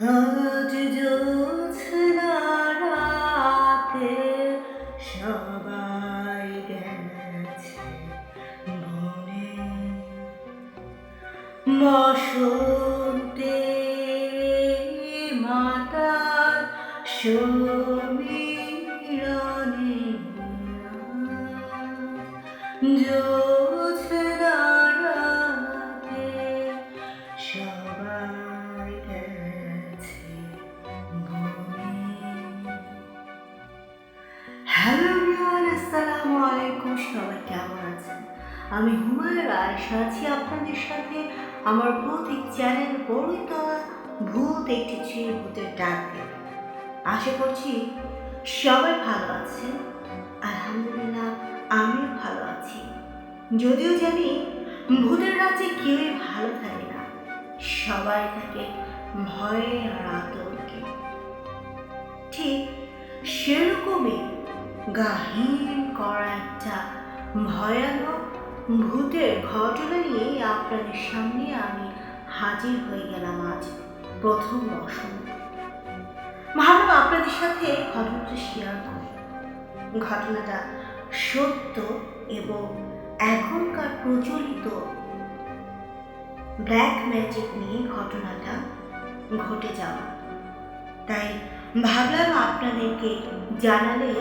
আজ জ্যোৎস্না রাতে আমি হুমায়রা আয়সা আছি আপনাদের সাথে। আমার ভৌতিক চ্যানেল বড়িতলা ভূত একটি ছিল ভূতের ডাক। আশা করছি সবাই ভালো আছেন। আলহামদুলিল্লাহ, আমিও ভালো আছি। যদিও জানি ভূতের রাজ্যে কেউই ভালো থাকে না। সবাই থাকে ভয়ে আর আতঙ্কে। ঠিক সেরকমই গাহীন করা একটা ভয়ানক ভূতের ঘটনা নিয়ে আপনাদের সামনে আমি হাজির হয়ে গেলাম আজ প্রথম বসন্ত। ভাবলাম আপনাদের সাথে ঘটনাটা শেয়ার করি। ঘটনাটা সত্য এবং এখনকার প্রচলিত ব্ল্যাক ম্যাজিক নিয়ে ঘটনাটা ঘটে যাওয়া। তাই ভাবলাম আপনাদেরকে জানালে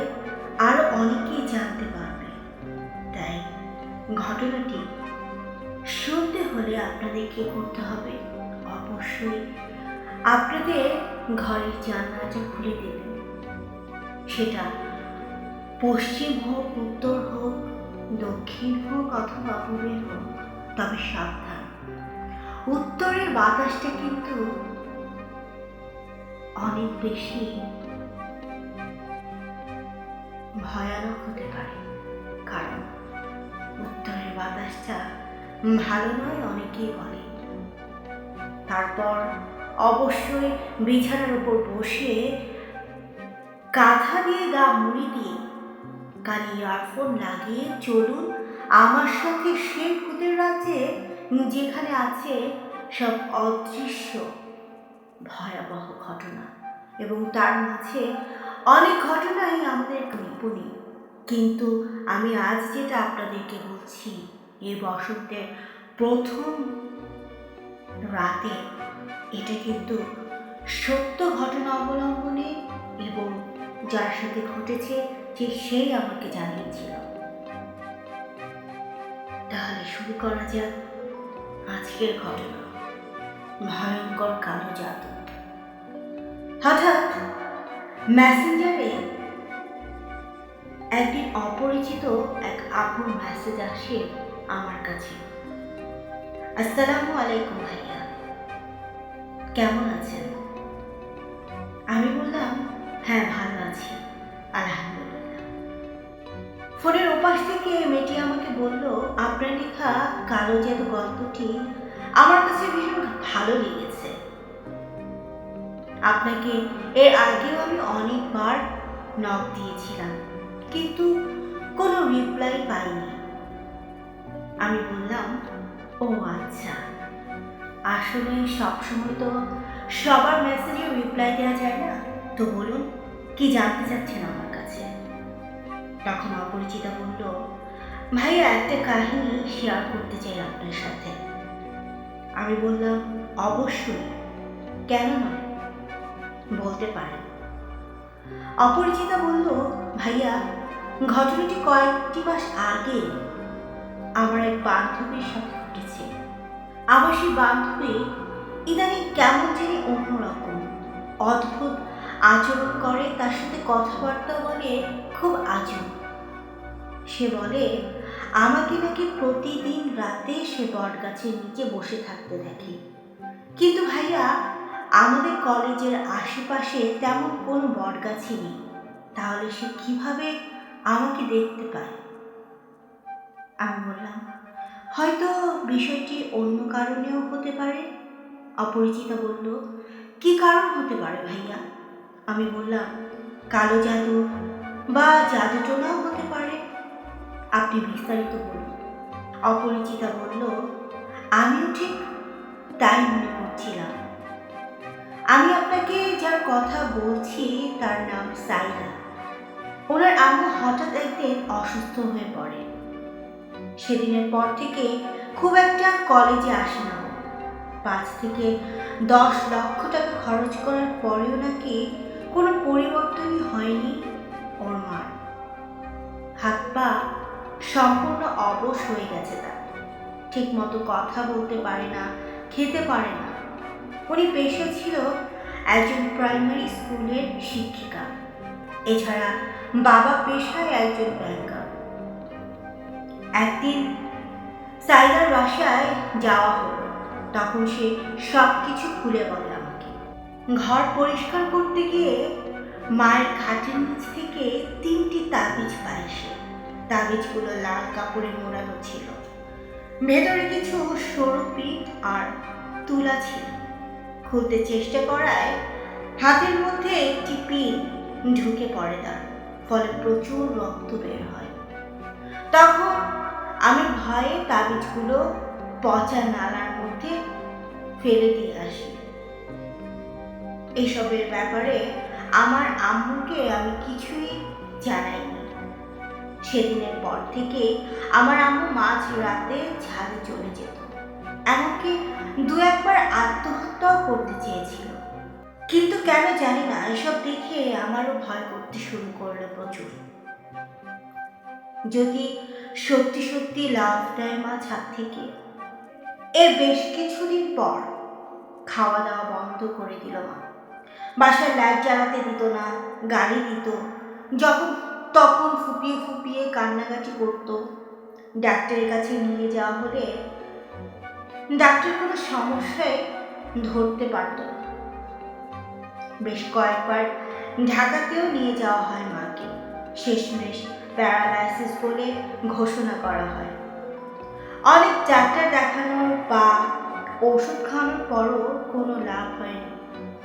আরও অনেকেই জানতে তাই ঘটনাটি শুনতে হলে আপনাদের আপনাদেরকে করতে হবে? অবশ্যই আপনাদের ঘরের জানলাটা খুলে দেবেন। সেটা পশ্চিম হোক, উত্তর হোক, দক্ষিণ হোক অথবা পূবের হোক, তবে সাবধান। উত্তরের বাতাসটা কিন্তু অনেক বেশি ভয়ানক হতে পারে। কারণ উত্তরের বাতাসটা ভালো নয়, অনেকেই বলে। তারপর অবশ্যই বিছানার উপর বসে কাঁথা দিয়ে গা মুড়ি দিয়ে কানে ইয়ারফোন লাগিয়ে চলুন আমার সাথে সেই ভূতের রাজ্যে, যেখানে আছে সব অদৃশ্য, ভয়াবহ ঘটনা। এবং তার মাঝে অনেক ঘটনাই আমাদের নিপুণী। কিন্তু আমি আজ যেটা আপনাদেরকে বলছি, এই বসন্তের প্রথম রাতে এটা কিন্তু সত্য ঘটনা অবলম্বনে এবং যার সাথে ঘটেছে যে সেই আমাকে জানিয়েছিল। তাহলে শুরু করা যাক আজকের ঘটনা। ভয়ঙ্কর কালো জাদু। হঠাৎ মেসেঞ্জারে একদিন অপরিচিত এক আপুর মেসেজ আসে আমার কাছে। আসসালামু আলাইকুম ভাইয়া। কেমন আছেন? আমি বললাম হ্যাঁ ভালো আছি, আলহামদুলিল্লাহ। ফোনের ওপাশ থেকে মেয়েটি আমাকে বলল, আপনার লেখা কালো জাদু গল্পটি, আমার কাছে ভীষণ ভালো লেগেছে। আপনাকে এর আগেও আমি অনেকবার নক দিয়েছিলাম। কিন্তু কোনো রিপ্লাই পাইনি। আমি বললাম, ও আচ্ছা। আসলে সবসময় তো সবার মেসেজে রিপ্লাই দেওয়া যায় না। তো বলুন, কি জানতে চাচ্ছেন আমার কাছে? তখন অপরিচিতা বলল, ভাইয়া, একটা কাহিনী শেয়ার করতে চাই আপনার সাথে। আমি বললাম, অবশ্যই। কেন নয়? বলতে পারেন। অপরিচিতা বলল, ভাইয়া ঘটনাটি কয়েকটি মাস আগে আমার এক বান্ধবীর সাথে ঘটেছে। আমার সেই বান্ধবী ইদানিং কেমন জানি অন্যরকম, অদ্ভুত আচরণ করে, তার সাথে কথাবার্তা বলে, খুব আজব সে বলে, আমাকে নাকি প্রতিদিন রাতে সে বট গাছের নিচে বসে থাকতে দেখে। কিন্তু ভাইয়া, আমাদের কলেজের আশেপাশে তেমন কোনো বট গাছই নেই। তাহলে সে কীভাবে আমাকে দেখতে পায়। আমি বললাম, হয়তো বিষয়টি অন্য কারণেও হতে পারে। অপরিচিতা বলল, কি কারণ হতে পারে ভাইয়া? আমি বললাম, কালো জাদু বা জাদুটোনাও হতে পারে। আপনি বিস্তারিত বলুন। অপরিচিতা বলল, আমিও ঠিক তাই মনে করছিলাম। আমি আপনাকে যার কথা বলছি তার নাম সাইদা ওনার আম্মু হঠাৎ একদিন অসুস্থ হয়ে পড়ে। সেদিনের পর থেকে খুব একটা কলেজে আসে না পাঁচ থেকে দশ লক্ষ টাকা খরচ করার পরেও নাকি কোনো পরিবর্তনই হয়নি ওর মার। হাত পা সম্পূর্ণ অবশ হয়ে গেছে তার। ঠিক মতো কথা বলতে পারে না, খেতে পারে না। উনি পেশা ছিল একজন প্রাইমারি স্কুলের শিক্ষিকা। এছাড়া বাবা পেশায় একজন ব্যাংকার একদিন সাইদার বাসায় যাওয়া হলো। তখন সে সব কিছু খুলে বলে আমাকে। ঘর পরিষ্কার করতে গিয়ে মায়ের খাটের নিচ থেকে তিনটি তাবিজ পায় সে। তাবিজগুলো লাল কাপড়ে মোড়ানো ছিল। ভেতরে কিছু সরু পিঠ আর তুলা ছিল। খুলতে চেষ্টা করায় হাতের মধ্যে একটি পিন ঢুকে পড়ে তার। ফলে প্রচুর রক্ত বের হয়। তখন আমি ভয়ে তাবিজগুলো পচা নালার মধ্যে ফেলে দিয়ে আসি। এসবের ব্যাপারে আমার আম্মুকে আমি কিছুই জানাইনি। সেদিনের পর থেকে আমার আম্মু মাঝ রাতে ছাদে চলে যেত। এমনকি দু একবার আত্মহত্যাও করতে চেয়েছিল। কিন্তু কেন জানি না, এসব দেখে আমারও ভয় করতে শুরু করল প্রচুর। যদি সত্যি সত্যি লাভ দেয় মা ছাদ থেকে, এর বেশ কিছুদিন পর খাওয়া দাওয়া বন্ধ করে দিল মা। বাসার লাইট জ্বালাতে দিত না গাড়ি দিত, যখন তখন ফুপিয়ে ফুপিয়ে কান্নাকাটি করত। ডাক্তারের কাছে নিয়ে যাওয়া হলে ডাক্তার কোনো সমস্যায় ধরতে পারত না। বেশ কয়েকবার ঢাকাতেও নিয়ে যাওয়া হয় মাকে। শেষমেশ প্যারালাইসিস বলে ঘোষণা করা হয়। অনেক ডাক্তার দেখানোর বা ওষুধ খাওয়ানোর পরও কোনো লাভ হয়নি।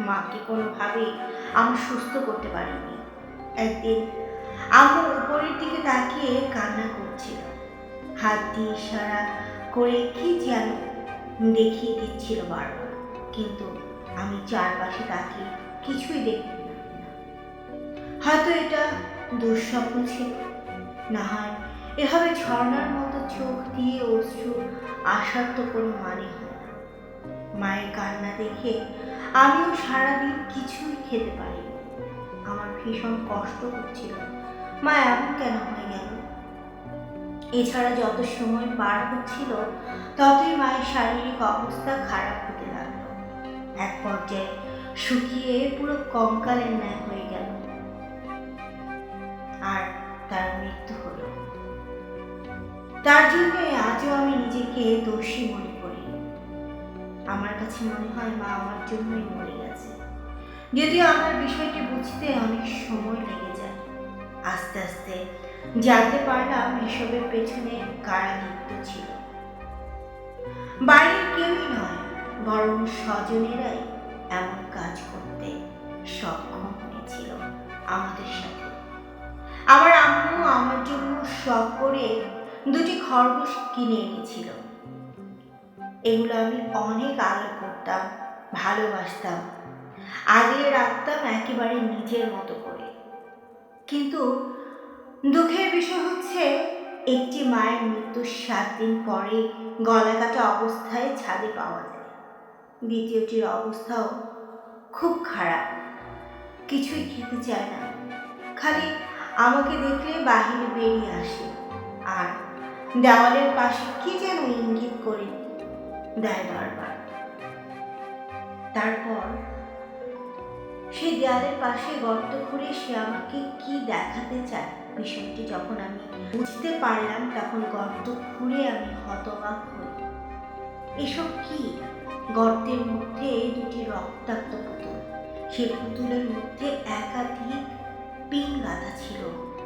মাকে কোনোভাবেই আমি সুস্থ করতে পারিনি। একদিন আম্মু উপরের দিকে তাকিয়ে কান্না করছিল। হাত দিয়ে ইশারা করে কি যেন দেখিয়ে দিচ্ছিল বারবার। কিন্তু আমি চারপাশে তাকিয়ে কিছুই দেখি না। হয়তো এটা দুঃস্বপ্ন ছিল। না হয় এভাবে ঝর্ণার মতো চোখ দিয়ে অশ্রু আসার তো কোনো মানে হয় না। মায়ের কান্না দেখে আমিও সারাদিন কিছুই খেতে পারি আমার ভীষণ কষ্ট হচ্ছিল। মা, এমন কেন হয়ে গেল? এছাড়া যত সময় পার হচ্ছিল, ততই মায়ের শারীরিক অবস্থা খারাপ হতে লাগল। এক পর্যায়ে শুকিয়ে পুরো কঙ্কালের ন্যায় হয়ে গেল। আর তার মৃত্যু হলো। তার জন্য আজও আমি নিজেকে দোষী মনে করি। আমার কাছে মনে হয় মা আমার জন্যই মরে গেছে। যদিও আমার বিষয়টি বুঝতে অনেক সময় লেগে যায়। আস্তে আস্তে জানতে পারলাম এসবের পেছনে কারা লিপ্ত ছিল। বাইরের কেউই নয়, বরং স্বজনেরাই এমন কাজ করতে সক্ষম হয়েছিল আমাদের সাথে। আমার আম্মু আমার জন্য শখ করে দুটি খরগোশ কিনে এনেছিল। এগুলো আমি অনেক আদর করতাম, ভালোবাসতাম। আগলে রাখতাম একেবারে নিজের মতো করে। কিন্তু দুঃখের বিষয় হচ্ছে, একটি মায়ের মৃত্যুর সাত দিন পরে গলা কাটা অবস্থায় ছাদে পাওয়া যায়। দ্বিতীয়টির অবস্থাও খুব খারাপ। কিছুই খেতে চায় না। খালি আমাকে দেখলে বাহিরে বেরিয়ে আসে। আর দেওয়ালের পাশে কি যেন ইঙ্গিত করে দেয় বারবার। তারপর সেই দেয়ালের পাশে গর্ত খুঁড়ে সে আমাকে কি দেখাতে চায় বিষয়টি যখন আমি বুঝতে পারলাম, তখন গর্ত খুঁড়ে আমি হতবাক হই। এসব কি? গর্তের মধ্যে দুটি রক্তাক্ত পুতুল। সে পুতুলের মধ্যে একাধিক পিন গাঁথা ছিল।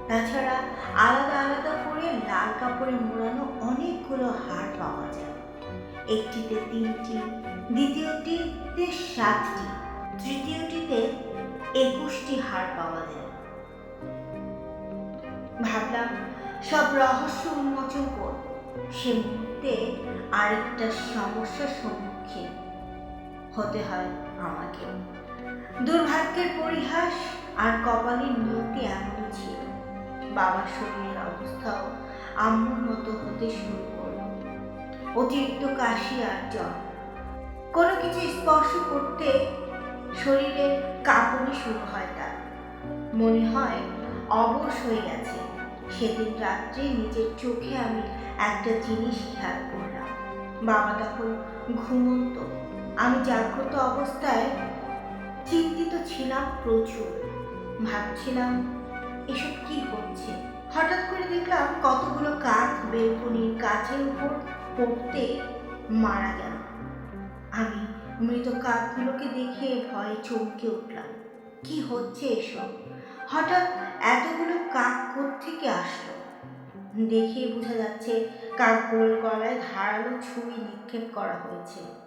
তাছাড়া আলাদা আলাদা করে লাল কাপড়ে মোড়ানো অনেকগুলো হার পাওয়া যায়। একটিতে তিনটি দ্বিতীয়টিতে সাতটি, তৃতীয়টিতে একুশটি হার পাওয়া যায়। ভাবলাম, সব রহস্য উন্মোচন করব। সে মুহূর্তে আরেকটা সমস্যার সম্মুখীন হতে হয় আমাকে। দুর্ভাগ্যের পরিহাস আর কপালের নিয়তি এমনই ছিল। বাবার শরীরের অবস্থাও আম্মুর মতো হতে শুরু করল। অতিরিক্ত কাশি আর জ্বর। কোনো কিছু স্পর্শ করতে শরীরে কাঁপুনি শুরু হয় তার। মনে হয় অবশ হয়ে গেছে। সেদিন রাত্রে নিজের চোখে আমি একটা জিনিস খেয়াল করলাম। বাবা তখন ঘুমন্ত আমি জাগ্রত অবস্থায় চিন্তিত ছিলাম প্রচুর। ভাবছিলাম, এসব কি হচ্ছে? হঠাৎ করে দেখলাম কতগুলো কাঠ বেলকনির কাঠের উপর পড়তে মারা গেল। আমি মৃত কাকগুলোকে দেখে ভয়ে চমকে উঠলাম। কি হচ্ছে এসব? হঠাৎ এতগুলো কাক থেকে আসলো? দেখে বোঝা যাচ্ছে কাকগুলোর গলায় ধারালো ছুরি নিক্ষেপ করা হয়েছে।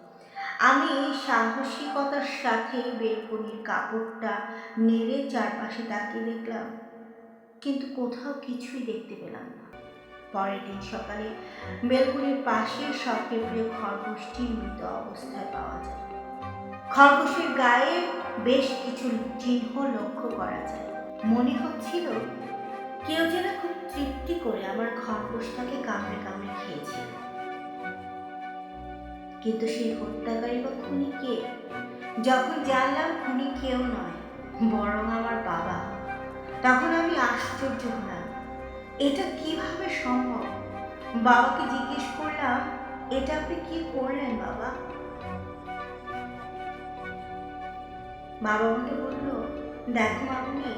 আমি সাহসিকতার সাথে বেলকনির কাপড়টা নেড়ে চারপাশে তাকিয়ে দেখলাম, কিন্তু কোথাও কিছুই দেখতে পেলাম না। পরের দিন সকালে বেলকুনির পাশে সবচেয়ে প্রিয় খরগোশটি মৃত অবস্থায় পাওয়া যায়। খরগোশের গায়ে বেশ কিছু চিহ্ন লক্ষ্য করা যায়। মনে হচ্ছিল কেউ যেন খুব তৃপ্তি করে আমার খরগোশটাকে কামড়ে কামড়ে খেয়েছে কিন্তু সেই হত্যাকারী বা খুনি কে? যখন জানলাম খুনি কেউ নয়, বরং আমার বাবা, তখন আমি আশ্চর্য হলাম। এটা কীভাবে সম্ভব? বাবাকে জিজ্ঞেস করলাম, এটা আপনি কি করলেন বাবা? বাবা আমাকে বলল, দেখো আপনি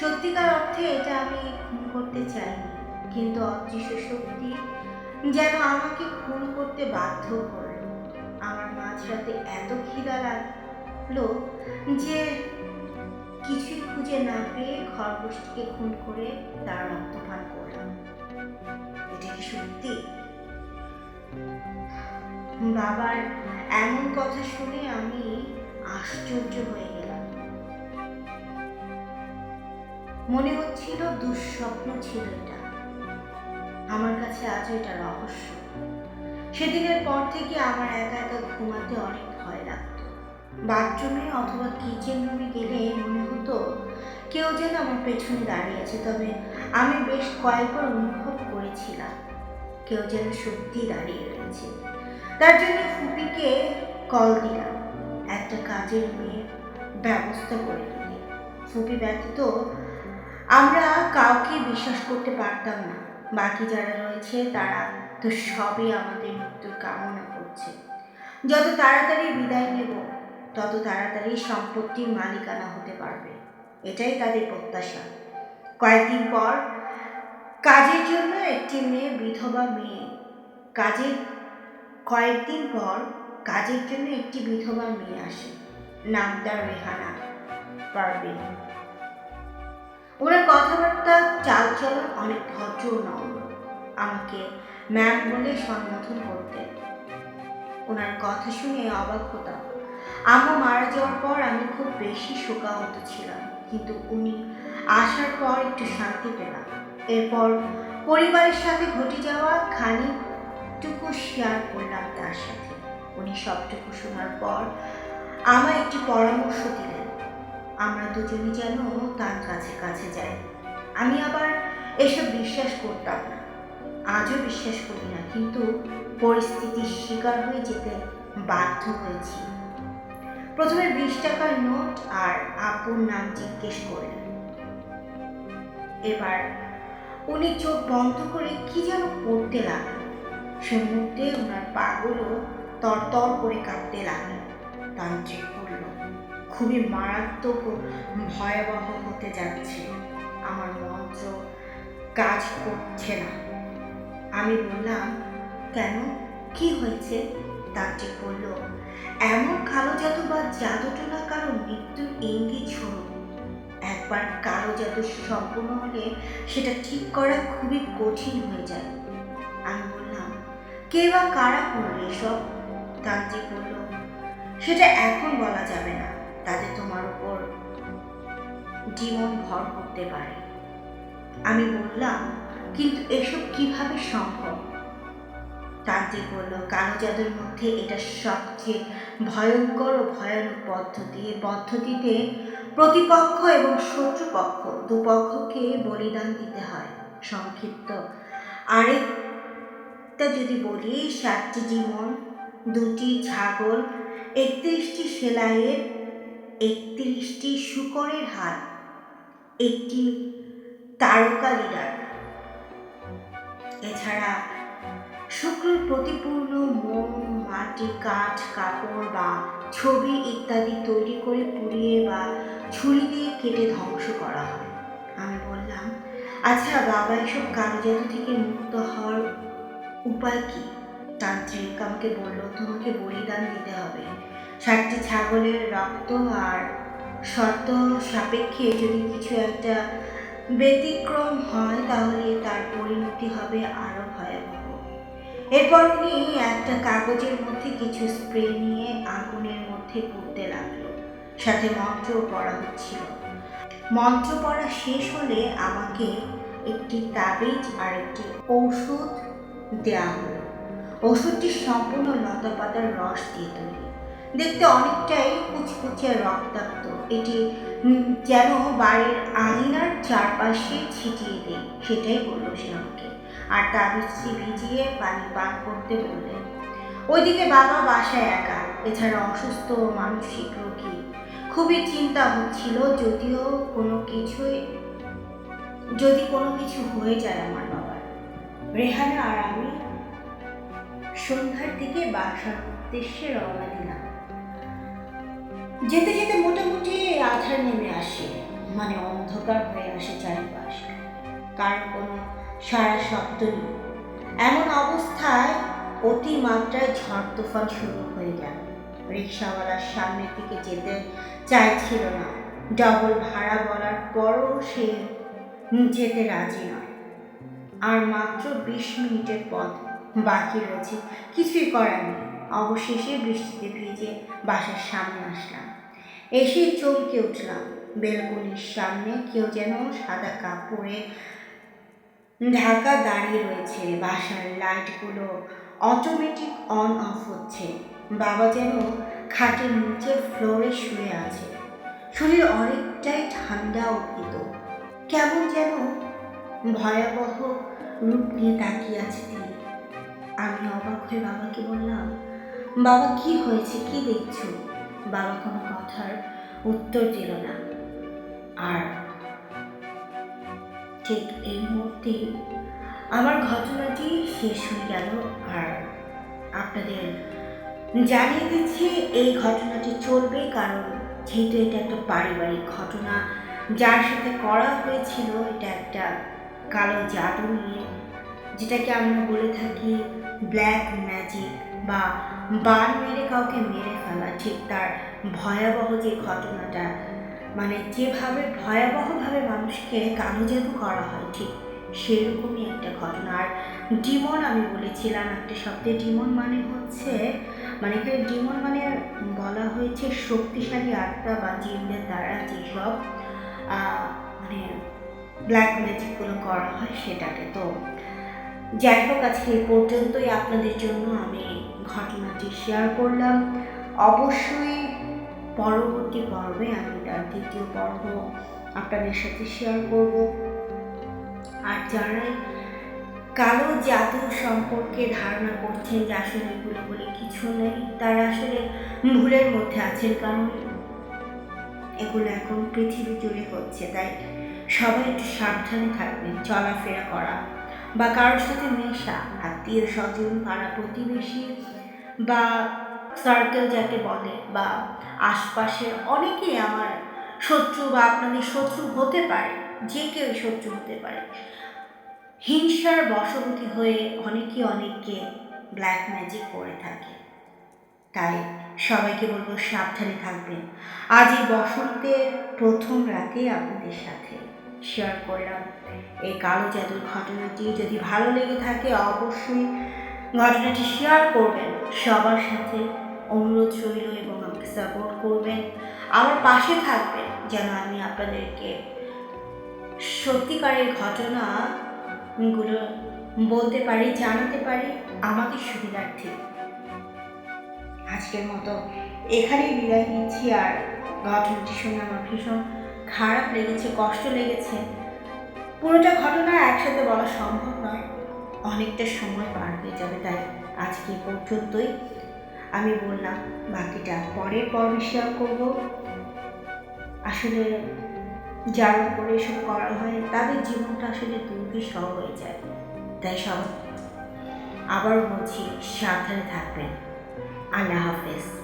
সত্যিকার অর্থে এটা আমি খুন করতে চাইনি, কিন্তু অদৃশ্য শক্তি যেন আমাকে খুন করতে বাধ্য করল আমার মাঝরাতে এত খিদা লাগল যে কিছুই খুঁজে না পেয়ে খরগোশটিকে খুন করে তার রক্তপান করলাম। এটা কি সত্যি? বাবার এমন কথা শুনে আমি আশ্চর্য হয়ে গেলাম। মনে হচ্ছিল দুঃস্বপ্ন ছিল এটা। আমার কাছে আজও এটা রহস্য। সেদিনের পর থেকে আমার একা একা ঘুমাতে অনেক ভয় লাগতো। বাথরুমে অথবা কিচেন রুমে গেলে মনে হতো কেউ যেন আমার পেছনে দাঁড়িয়ে আছে, তবে আমি বেশ কয়েকবার অনুভব করেছিলাম কেউ যেন সত্যি দাঁড়িয়ে রয়েছে। তার জন্য ফুপিকে কল দিলাম, একটা কাজের মেয়ে ব্যবস্থা করে দিতে ফুপি ব্যতীত আমরা কাউকে বিশ্বাস করতে পারতাম না। বাকি যারা রয়েছে, তারা তো সবই আমাদের মৃত্যুর কামনা করছে। যত তাড়াতাড়ি বিদায় নেব, তত তাড়াতাড়ি সম্পত্তির মালিকানা হতে পারবে। এটাই তাদের প্রত্যাশা। কয়েকদিন পর কাজের জন্য একটি মেয়ে, বিধবা মেয়ে, কাজের কয়েকদিন পর কাজের জন্য একটি বিধবা মেয়ে আসে নাম তার রেহানা পারবেন ওনার কথাবার্তা চাল চালচলন অনেক ভদ্র নম্র আমাকে ম্যাম বলে সম্বোধন করতেন। ওনার কথা শুনে অবাক হতাম। আম্মু মারা যাওয়ার পর আমি খুব বেশি শোকাহত ছিলাম, কিন্তু উনি আসার পর একটু শান্তি পেলাম। এরপর পরিবারের সাথে ঘটে যাওয়া খানিকটুকু শেয়ার করলাম তার সাথে। উনি সবটুকু শোনার পর আমায় একটি পরামর্শ দিলেন। আমরা দুজনই যেন তার কাছে কাছে যাই। আমি আবার এসব বিশ্বাস করতাম না। আজও বিশ্বাস করি না, কিন্তু পরিস্থিতির শিকার হয়ে যেতে বাধ্য হয়েছি। প্রথমে বিশ টাকার নোট আর আপুর নাম জিজ্ঞেস করলেন। এবার উনি চোখ বন্ধ করে কি যেন পড়তে লাগলেন। সে মুহূর্তে ওনার পাগুলো তরতর করে কাঁপতে লাগল। তান্ত্রিক খুবই মারাত্মক ভয়াবহ হতে যাচ্ছে। আমার মন্ত্র কাজ করছে না। আমি বললাম, কেন? কি হয়েছে? তান্ত্রিক বলল, এমন কালো জাদু বা জাদুটোনা কারও মৃত্যুর ইঙ্গিত শুরু একবার কালো জাদু সম্পূর্ণ হলে সেটা ঠিক করা খুবই কঠিন হয়ে যায়। আমি বললাম, কে বা কারা করবে এসব? তান্ত্রিক বলল, সেটা এখন বলা যাবে না। তাতে তোমার উপর জীবন ভর করতে পারে। আমি বললাম, কিন্তু এসব কীভাবে সম্ভব? তান্ত্রিক বলল, কালো জাদুর মধ্যে এটা সবচেয়ে ভয়ঙ্কর ও ভয়ানক পদ্ধতি। এই পদ্ধতিতে প্রতিপক্ষ এবং শত্রুপক্ষ দুপক্ষকে বলিদান দিতে হয়। সংক্ষিপ্ত। আরেকটা যদি বলি, সাতটি জীবন, দুটি ছাগল, একত্রিশটি সেলাইয়ের একত্রিশটি শুকরের হাত, একটি তারকা লিডার। এছাড়া শুক্রর প্রতিপূর্ণ মোম মাটি, কাঠ, কাপড় বা ছবি ইত্যাদি তৈরি করে পুড়িয়ে বা ছুরি দিয়ে কেটে ধ্বংস করা হয়। আমি বললাম আচ্ছা বাবা, এসব কাগজাদু থেকে মুক্ত হওয়ার উপায় কি? তান্ত্রিক আমাকে বলল, তোমাকে বলিদান দিতে হবে। ষাটটি ছাগলের রক্ত আর শর্ত সাপেক্ষে যদি কিছু একটা ব্যতিক্রম হয়, তাহলে তার পরিণতি হবে আরও ভয়াবহ। এরপর উনি একটা কাগজের মধ্যে কিছু স্প্রে নিয়ে আগুনের মধ্যে পুড়তে লাগল। সাথে মন্ত্রও পড়া হচ্ছিল। মন্ত্র পড়া শেষ হলে আমাকে একটি তাবিজ আর একটি ঔষধ দেওয়া হলো। ওষুধটি সম্পূর্ণ লতা পাতার রস দিয়ে তৈরি। দেখতে অনেকটাই কুচকুচে রক্তাক্ত। এটি যেন বাড়ির আঙিনার চারপাশে ছিটিয়ে দেয়, সেটাই বলল সে আমাকে। আর তাবিজটি ভিজিয়ে পানি পান করতে বললেন ওইদিকে বাবা বাসায় একা, এছাড়া অসুস্থ মানসিক রোগী। খুবই চিন্তা হচ্ছিল যদিও কোনো কিছুই, যদি কোনো কিছু হয়ে যায় আমার বাবার। রেহানা আর আমি সন্ধ্যার দিকে বাসার উদ্দেশ্যে রওনা দিলাম। যেতে যেতে মোটামুটি আধার নেমে আসে মানে অন্ধকার হয়ে আসে চারিপাশ। কার কোনো সারা শব্দ নেই। এমন অবস্থায় অতিমাত্রায় ঝড় তুফান শুরু হয়ে গেল। রিক্সাওয়ালার সামনের দিকে যেতে চাইছিল না। ডবল ভাড়া বলার পরও সে যেতে রাজি নয়। আর মাত্র বিশ মিনিটের পথ বাকি রয়েছে। কিছুই করার নেই। অবশেষে বৃষ্টিতে ভিজে বাসার সামনে আসলাম। এসে চমকে উঠলাম। বেলকনির সামনে কেউ যেন সাদা কাপড়ে ঢাকা দাঁড়িয়ে রয়েছে। বাসার লাইটগুলো অটোমেটিক অন অফ হচ্ছে। বাবা যেন খাটের নিচে ফ্লোরে শুয়ে আছে। শরীর অনেকটাই ঠান্ডা ভীত। কেমন যেন ভয়াবহ রূপ নিয়ে তাকিয়ে আছে তিনি। আমি অবাক হয়ে বাবাকে বললাম, বাবা, কি হয়েছে? কি দেখছ? বাবা কোনো কথার উত্তর দিল না। আর ঠিক এই মুহূর্তে আমার ঘটনাটি শেষ হয়ে গেল আর আপনাদের জানিয়ে দিচ্ছি, এই ঘটনাটি চলবে কারণ যেহেতু এটা একটা পারিবারিক ঘটনা, যার সাথে করা হয়েছিল এটা একটা কালো জাদু নিয়ে, যেটাকে আমরা বলে থাকি ব্ল্যাক ম্যাজিক বা বান মেরে কাউকে মেরে ফেলা, ঠিক তার ভয়াবহ যে ঘটনাটা মানে যেভাবে ভয়াবহভাবে মানুষকে কালো জাদু করা হয়, ঠিক সেরকমই একটা ঘটনা। আর ডিমন আমি বলেছিলাম একটা শব্দে, ডিমন মানে হচ্ছে মানে এখানে ডিমন মানে বলা হয়েছে শক্তিশালী আত্মা বা জিনদের দ্বারা যেসব মানে ব্ল্যাক ম্যাজিকগুলো করা হয় সেটাকে। তো যাই হোক আজকে এই পর্যন্তই। আপনাদের জন্য আমি ঘটনাটি শেয়ার করলাম। অবশ্যই পরবর্তী পর্বে আমি তার দ্বিতীয় পর্ব আপনাদের সাথে শেয়ার করব। আর যারাই কালো জাদু সম্পর্কে ধারণা করছেন যে আসলে এগুলো বলে কিছু নেই, তারা আসলে ভুলের মধ্যে আছেন কারণ এগুলো এখন পৃথিবী জুড়ে হচ্ছে। তাই সবাই একটু সাবধানে থাকবেন, চলাফেরা করা। বা কারোর সাথে মেশা আত্মীয় স্বজন, পাড়া প্রতিবেশী বা সার্কেল যাকে বলে বা আশপাশের অনেকেই আমার শত্রু বা আপনাদের শত্রু হতে পারে, যে কেউ শত্রু হতে পারে। হিংসার বশবর্তী হয়ে অনেকে অনেককে ব্ল্যাক ম্যাজিক করে থাকে। তাই সবাইকে বলব সাবধানে থাকবেন। আজ এই বসন্তের প্রথম রাতে আপনাদের সাথে। শেয়ার করলাম। এই কালো জাদুর ঘটনাটি যদি ভালো লেগে থাকে, অবশ্যই ঘটনাটি শেয়ার করবেন। সবার সাথে অনুরোধ রইল এবং আমাকে সাপোর্ট করবেন। আমার পাশে থাকবেন যেন আমি আপনাদেরকে সত্যিকারের ঘটনাগুলো বলতে পারি, জানাতে পারি আমাকে সুবিধার্থে। আজকের মতো এখানেই বিদায় নিচ্ছি। আর ঘটনাটি শুনে আমার ভীষণ খারাপ লেগেছে, কষ্ট লেগেছে। পুরোটা ঘটনা একসাথে বলা সম্ভব নয়। অনেকটা সময় পার হয়ে যাবে, তাই আজকে পর্যন্তই। আমি বললাম, বাকিটা পরের পর্বে শেয়ার করব। আসলে যার উপরে এসব করা হয়, তাদের জীবনটা আসলে দুর্বিষহ হয়ে যায়। তাই সব আবার বলছি, সাবধানে থাকবেন। আল্লাহ হাফেজ।